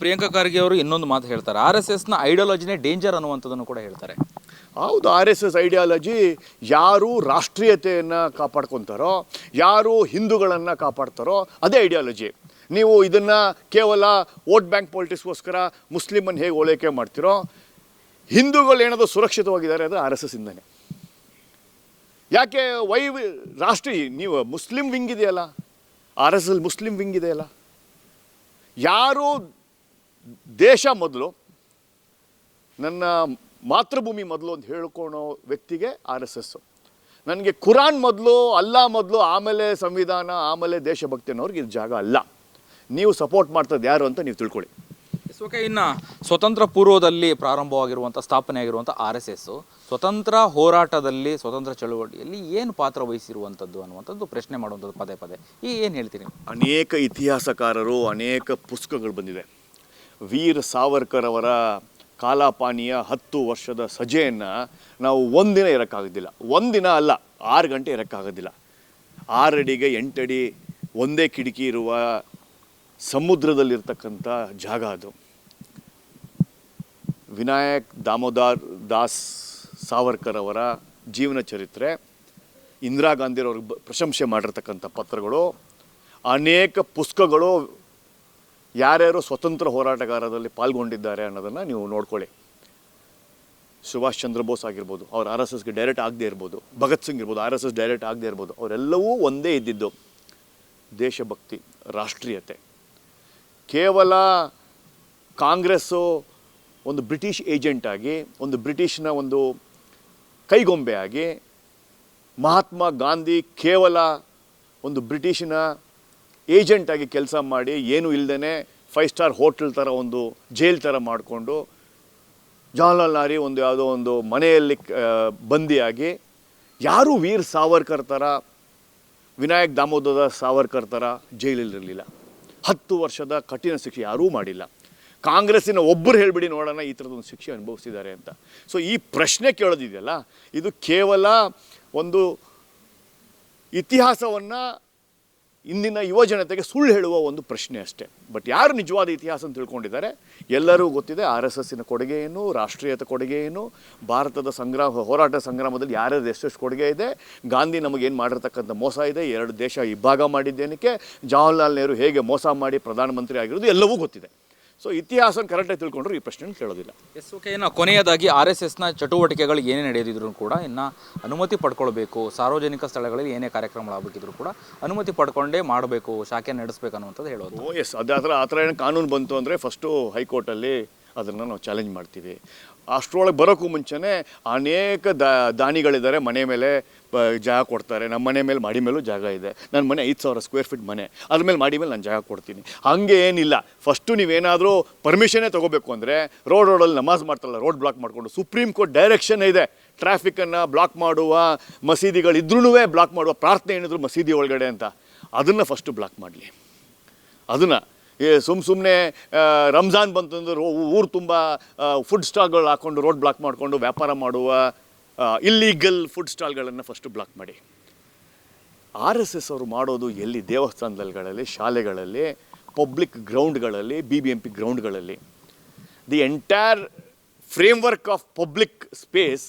ಪ್ರಿಯಾಂಕಾ ಖರ್ಗೆ ಅವರು ಇನ್ನೊಂದು ಮಾತು ಹೇಳ್ತಾರೆ. ಆರ್ ಎಸ್ ಎಸ್ನ ಐಡಿಯಾಲಜಿನೇ ಡೇಂಜರ್ ಅನ್ನುವಂಥದ್ದನ್ನು ಕೂಡ ಹೇಳ್ತಾರೆ. ಹೌದು, ಆರ್ ಎಸ್ ಎಸ್ ಐಡಿಯಾಲಜಿ ಯಾರು ರಾಷ್ಟ್ರೀಯತೆಯನ್ನು ಕಾಪಾಡ್ಕೊತಾರೋ, ಯಾರು ಹಿಂದೂಗಳನ್ನು ಕಾಪಾಡ್ತಾರೋ ಅದೇ ಐಡಿಯಾಲಜಿ. ನೀವು ಇದನ್ನು ಕೇವಲ ವೋಟ್ ಬ್ಯಾಂಕ್ ಪಾಲಿಟಿಕ್ಸ್ಗೋಸ್ಕರ ಮುಸ್ಲಿಮನ್ನು ಹೇಗೆ ಓಲೈಕೆ ಮಾಡ್ತೀರೋ, ಹಿಂದೂಗಳು ಏನಾದರೂ ಸುರಕ್ಷಿತವಾಗಿದ್ದಾರೆ ಅದು ಆರ್ ಎಸ್ ಎಸ್ ಇಂದನೇ ಯಾಕೆ, ವೈ ರಾಷ್ಟ್ರೀಯ ನೀವು ಮುಸ್ಲಿಂ ವಿಂಗ್ ಇದೆಯಲ್ಲ? R S S Muslim wing ಇದೆಯಲ್ಲ? ಯಾರು ದೇಶ ಮೊದಲು ನನ್ನ ಮಾತೃಭೂಮಿ ಮೊದಲು ಅಂತ ಹೇಳ್ಕೊಳೋ ವ್ಯಕ್ತಿಗೆ ಆರ್ ಎಸ್ ಎಸ್ಸು ನನಗೆ ಕುರಾನ್ ಮೊದಲು ಅಲ್ಲಾ ಮೊದಲು ಆಮೇಲೆ ಸಂವಿಧಾನ ಆಮೇಲೆ ದೇಶಭಕ್ತಿ ಅನ್ನೋರಿಗೆ ಇದು ಜಾಗ ಅಲ್ಲ. ನೀವು ಸಪೋರ್ಟ್ ಮಾಡ್ತದ್ದು ಯಾರು ಅಂತ ನೀವು ತಿಳ್ಕೊಳ್ಳಿ. ಓಕೆ ಇನ್ನು ಸ್ವತಂತ್ರ ಪೂರ್ವದಲ್ಲಿ ಪ್ರಾರಂಭವಾಗಿರುವಂಥ ಸ್ಥಾಪನೆ ಆಗಿರುವಂಥ ಆರ್ ಎಸ್ ಎಸ್ಸು ಸ್ವತಂತ್ರ ಹೋರಾಟದಲ್ಲಿ ಸ್ವತಂತ್ರ ಚಳುವಳಿಯಲ್ಲಿ ಏನು ಪಾತ್ರ ವಹಿಸಿರುವಂಥದ್ದು ಅನ್ನುವಂಥದ್ದು ಪ್ರಶ್ನೆ ಮಾಡುವಂಥದ್ದು ಪದೇ ಪದೇ. ಈ ಏನು ಹೇಳ್ತೀರಿ ಅನೇಕ ಇತಿಹಾಸಕಾರರು ಅನೇಕ ಪುಸ್ತಕಗಳು ಬಂದಿದೆ. ವೀರ್ ಸಾವರ್ಕರ್ ಅವರ ಕಾಲಾಪಾನಿಯ ಹತ್ತು ವರ್ಷದ ಸಜೆಯನ್ನು ನಾವು ಒಂದಿನ ಇರೋಕ್ಕಾಗೋದಿಲ್ಲ. ಒಂದಿನ ಅಲ್ಲ, ಆರು ಗಂಟೆ ಇರೋಕ್ಕಾಗೋದಿಲ್ಲ. ಆರಡಿಗೆ ಎಂಟಡಿ ಒಂದೇ ಕಿಟಕಿ ಇರುವ ಸಮುದ್ರದಲ್ಲಿರ್ತಕ್ಕಂಥ ಜಾಗ ಅದು. ವಿನಾಯಕ್ ದಾಮೋದರ್ ದಾಸ್ ಸಾವರ್ಕರ್ ಅವರ ಜೀವನ ಚರಿತ್ರೆ, ಇಂದಿರಾ ಗಾಂಧಿರವ್ರಿಗೆ ಬ- ಪ್ರಶಂಸೆ ಮಾಡಿರ್ತಕ್ಕಂಥ ಪತ್ರಗಳು, ಅನೇಕ ಪುಸ್ತಕಗಳು ಯಾರ್ಯಾರು ಸ್ವತಂತ್ರ ಹೋರಾಟಗಾರರಲ್ಲಿ ಪಾಲ್ಗೊಂಡಿದ್ದಾರೆ ಅನ್ನೋದನ್ನು ನೀವು ನೋಡ್ಕೊಳ್ಳಿ. ಸುಭಾಷ್ ಚಂದ್ರ ಬೋಸ್ ಆಗಿರ್ಬೋದು, ಅವ್ರು ಆರ್ ಎಸ್ ಎಸ್ಗೆ ಡೈರೆಕ್ಟ್ ಆಗದೆ ಇರ್ಬೋದು, ಭಗತ್ ಸಿಂಗ್ ಇರ್ಬೋದು, ಆರ್ ಎಸ್ ಎಸ್ ಡೈರೆಕ್ಟ್ ಆಗದೆ ಇರ್ಬೋದು, ಅವರೆಲ್ಲವೂ ಒಂದೇ ಇದ್ದಿದ್ದು ದೇಶಭಕ್ತಿ, ರಾಷ್ಟ್ರೀಯತೆ. ಕೇವಲ ಕಾಂಗ್ರೆಸ್ಸು ಒಂದು ಬ್ರಿಟಿಷ್ ಏಜೆಂಟ್ ಆಗಿ, ಒಂದು ಬ್ರಿಟಿಷ್ನ ಒಂದು ಕೈಗೊಂಬೆ ಆಗಿ ಮಹಾತ್ಮ ಗಾಂಧಿ ಕೇವಲ ಒಂದು ಬ್ರಿಟಿಷಿನ ಏಜೆಂಟ್ ಆಗಿ ಕೆಲಸ ಮಾಡಿ ಏನೂ ಇಲ್ಲದೇ ಫೈವ್ ಸ್ಟಾರ್ ಹೋಟೆಲ್ ಥರ ಒಂದು ಜೈಲ್ ಥರ ಮಾಡಿಕೊಂಡು ಜವಾಹರ್ಲಾಲ್ ಲಾರಿ ಒಂದು ಯಾವುದೋ ಒಂದು ಮನೆಯಲ್ಲಿ ಬಂದಿಯಾಗಿ ಯಾರೂ ವೀರ್ ಸಾವರ್ಕರ್ ಥರ, ವಿನಾಯಕ್ ದಾಮೋದರ ಸಾವರ್ಕರ್ ಥರ ಜೈಲಲ್ಲಿರಲಿಲ್ಲ ಹತ್ತು ವರ್ಷದ ಕಠಿಣ ಶಿಕ್ಷೆ ಯಾರೂ ಮಾಡಿಲ್ಲ. ಕಾಂಗ್ರೆಸ್ಸಿನ ಒಬ್ಬರು ಹೇಳಿಬಿಡಿ ನೋಡೋಣ ಈ ಥರದೊಂದು ಶಿಕ್ಷೆ ಅನುಭವಿಸಿದ್ದಾರೆ ಅಂತ. ಸೊ ಈ ಪ್ರಶ್ನೆ ಕೇಳೋದಿದೆಯಲ್ಲ, ಇದು ಕೇವಲ ಒಂದು ಇತಿಹಾಸವನ್ನು ಇಂದಿನ ಯುವ ಜನತೆಗೆ ಸುಳ್ಳು ಹೇಳುವ ಒಂದು ಪ್ರಶ್ನೆ ಅಷ್ಟೇ. ಬಟ್ ಯಾರು ನಿಜವಾದ ಇತಿಹಾಸ ಅಂತ ತಿಳ್ಕೊಂಡಿದ್ದಾರೆ? ಎಲ್ಲರೂ ಗೊತ್ತಿದೆ ಆರ್ ಎಸ್ ಎಸ್ಸಿನ ಕೊಡುಗೆ ಏನು, ರಾಷ್ಟ್ರೀಯತೆ ಕೊಡುಗೆ ಏನು, ಭಾರತದ ಸಂಗ್ರಾಮ, ಹೋರಾಟ ಸಂಗ್ರಾಮದಲ್ಲಿ ಯಾರ್ಯಾರು ಎಷ್ಟೆಷ್ಟು ಕೊಡುಗೆ ಇದೆ, ಗಾಂಧಿ ನಮಗೇನು ಮಾಡಿರ್ತಕ್ಕಂಥ ಮೋಸ ಇದೆ, ಎರಡು ದೇಶ ಇಬ್ಬಾಗ ಮಾಡಿದ್ದೇನಕ್ಕೆ, ಜವಾಹರ್ಲಾಲ್ ನೆಹರು ಹೇಗೆ ಮೋಸ ಮಾಡಿ ಪ್ರಧಾನಮಂತ್ರಿ ಆಗಿರೋದು ಎಲ್ಲವೂ ಗೊತ್ತಿದೆ. ಸೊ ಇತಿಹಾಸ ಕರೆಕ್ಟಾಗಿ ತಿಳ್ಕೊಂಡ್ರು ಈ ಪ್ರಶ್ನೆ ಕೇಳೋದಿಲ್ಲ. ಎಸ್ ಓಕೆ ಇನ್ನು ಕೊನೆಯದಾಗಿ ಆರ್ ಎಸ್ ಎಸ್ನ ಚಟುವಟಿಕೆಗಳು ಏನೇ ನಡೆದಿದ್ರು ಕೂಡ ಇನ್ನು ಅನುಮತಿ ಪಡ್ಕೊಳ್ಬೇಕು ಸಾರ್ವಜನಿಕ ಸ್ಥಳಗಳಲ್ಲಿ ಏನೇ ಕಾರ್ಯಕ್ರಮಗಳಾಗಬೇಕಿದ್ರು ಕೂಡ ಅನುಮತಿ ಪಡ್ಕೊಂಡೇ ಮಾಡಬೇಕು ಶಾಖೆ ನಡೆಸಬೇಕು ಅನ್ನುವಂಥದ್ದು ಹೇಳೋದು. ಓ ಎಸ್ ಅದೇ ಆ ಥರ ಆ ಥರ ಏನು ಕಾನೂನು ಬಂತು ಅಂದರೆ ಫಸ್ಟು ಹೈಕೋರ್ಟಲ್ಲಿ ಅದನ್ನು ನಾವು ಚಾಲೆಂಜ್ ಮಾಡ್ತೀವಿ. ಅಷ್ಟರೊಳಗೆ ಬರೋಕ್ಕೂ ಮುಂಚೆನೇ ಅನೇಕ ದಾನಿಗಳಿದ್ದಾರೆ ಮನೆ ಮೇಲೆ ಜಾಗ ಕೊಡ್ತಾರೆ. ನಮ್ಮ ಮನೆ ಮೇಲೆ ಮಾಡಿ ಮೇಲೂ ಜಾಗ ಇದೆ. ನನ್ನ ಮನೆ ಐದು ಸಾವಿರ ಸ್ಕ್ವೇರ್ ಫೀಟ್ ಮನೆ. ಅದ್ರ ಮೇಲೆ ಮಾಡಿ ಮೇಲೆ ನಾನು ಜಾಗ ಕೊಡ್ತೀನಿ. ಹಾಗೆ ಏನಿಲ್ಲ. ಫಸ್ಟು ನೀವೇನಾದರೂ ಪರ್ಮಿಷನೇ ತೊಗೋಬೇಕು ಅಂದರೆ ರೋಡ್ ರೋಡಲ್ಲಿ ನಮಾಜ್ ಮಾಡ್ತಾರಲ್ಲ ರೋಡ್ ಬ್ಲಾಕ್ ಮಾಡಿಕೊಂಡು ಸುಪ್ರೀಂ ಕೋರ್ಟ್ ಡೈರೆಕ್ಷನ್ ಇದೆ. ಟ್ರಾಫಿಕ್ಕನ್ನು ಬ್ಲಾಕ್ ಮಾಡುವ ಮಸೀದಿಗಳಿದ್ರೂ ಬ್ಲಾಕ್ ಮಾಡುವ ಪ್ರಾರ್ಥನೆ ಏನಿದ್ರು ಮಸೀದಿ ಒಳಗಡೆ ಅಂತ. ಅದನ್ನು ಫಸ್ಟು ಬ್ಲಾಕ್ ಮಾಡಲಿ. ಅದನ್ನು ಸುಮ್ಮ ಸುಮ್ಮನೆ ರಂಜಾನ್ ಬಂತಂದ್ರೆ ಊರು ತುಂಬ ಫುಡ್ ಸ್ಟಾಲ್ಗಳು ಹಾಕ್ಕೊಂಡು ರೋಡ್ ಬ್ಲಾಕ್ ಮಾಡಿಕೊಂಡು ವ್ಯಾಪಾರ ಮಾಡುವ ಇಲ್ಲೀಗಲ್ ಫುಡ್ ಸ್ಟಾಲ್ಗಳನ್ನು ಫಸ್ಟು ಬ್ಲಾಕ್ ಮಾಡಿ. ಆರ್ ಎಸ್ ಎಸ್ ಅವರು ಮಾಡೋದು ಎಲ್ಲಿ? ದೇವಸ್ಥಾನಗಳಲ್ಲಿ ಶಾಲೆಗಳಲ್ಲಿ ಪಬ್ಲಿಕ್ ಗ್ರೌಂಡ್ಗಳಲ್ಲಿ B B M P ಗ್ರೌಂಡ್ಗಳಲ್ಲಿ the entire framework of public space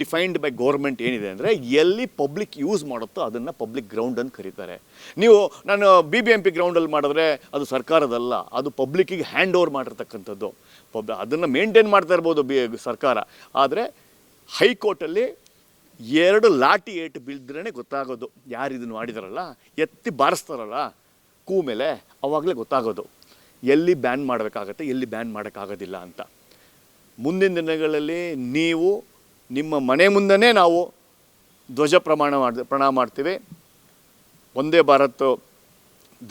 defined by government ಏನಿದೆ ಅಂದರೆ ಎಲ್ಲಿ ಪಬ್ಲಿಕ್ ಯೂಸ್ ಮಾಡುತ್ತೋ ಅದನ್ನು ಪಬ್ಲಿಕ್ ಗ್ರೌಂಡ್ ಅಂತ ಕರೀತಾರೆ. ನೀವು ನಾನು ಬಿ ಬಿ ಎಂ ಪಿ ಗ್ರೌಂಡಲ್ಲಿ ಮಾಡಿದ್ರೆ ಅದು ಸರ್ಕಾರದಲ್ಲ, ಅದು ಪಬ್ಲಿಕ್ಕಿಗೆ ಹ್ಯಾಂಡ್ ಓವರ್ ಮಾಡಿರ್ತಕ್ಕಂಥದ್ದು. ಪಬ್ ಅದನ್ನು ಮೇಂಟೈನ್ ಮಾಡ್ತಾ ಇರ್ಬೋದು ಬಿ, ಸರ್ಕಾರ. ಆದರೆ ಹೈಕೋರ್ಟಲ್ಲಿ ಎರಡು ಲಾಟಿ ಏಟು ಬೀಳ್ದ್ರೇ ಗೊತ್ತಾಗೋದು. ಯಾರು ಇದನ್ನು ಮಾಡಿದಾರಲ್ಲ? ಎತ್ತಿ ಬಾರಿಸ್ತಾರಲ್ಲ ಕೂ ಮೇಲೆ, ಅವಾಗಲೇ ಗೊತ್ತಾಗೋದು. ಎಲ್ಲಿ ಬ್ಯಾನ್ ಮಾಡಬೇಕಾಗತ್ತೆ, ಎಲ್ಲಿ ಬ್ಯಾನ್ ಮಾಡೋಕ್ಕಾಗೋದಿಲ್ಲ ಅಂತ. ಮುಂದಿನ ದಿನಗಳಲ್ಲಿ ನೀವು ನಿಮ್ಮ ಮನೆ ಮುಂದೆನೇ ನಾವು ಧ್ವಜ ಪ್ರಮಾಣ ಮಾಡಿ ಪ್ರಣಾಮ ಮಾಡ್ತೀವಿ. ಒಂದೇ ಭಾರತ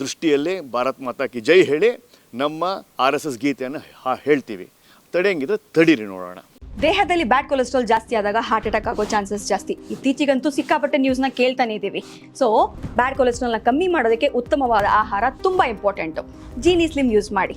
ದೃಷ್ಟಿಯಲ್ಲಿ, ಭಾರತ್ ಮಾತಾ ಕಿ ಜೈ ಹೇಳಿ ನಮ್ಮ ಆರ್ ಎಸ್ ಎಸ್ ಗೀತೆಯನ್ನು ಹೇಳ್ತೀವಿ. ತಡೆಯಂಗಿದ್ರೆ ತಡೀರಿ ನೋಡೋಣ. ದೇಹದಲ್ಲಿ ಬ್ಯಾಡ್ ಕೊಲೆಸ್ಟ್ರಾಲ್ ಜಾಸ್ತಿ ಆದಾಗ ಹಾರ್ಟ್ ಅಟ್ಯಾಕ್ ಆಗೋ ಚಾನ್ಸಸ್ ಜಾಸ್ತಿ. ಇತ್ತೀಚೆಗಂತೂ ಸಿಕ್ಕಾಪಟ್ಟೆ ನ್ಯೂಸ್ನ ಕೇಳ್ತಾನೆ ಇದ್ದೀವಿ. ಸೊ ಬ್ಯಾಡ್ ಕೊಲೆಸ್ಟ್ರಾಲ್ನ ಕಮ್ಮಿ ಮಾಡೋದಕ್ಕೆ ಉತ್ತಮವಾದ ಆಹಾರ ತುಂಬ ಇಂಪಾರ್ಟೆಂಟು ಜೀನಿ ಸ್ಲಿಮ್ ಯೂಸ್ ಮಾಡಿ.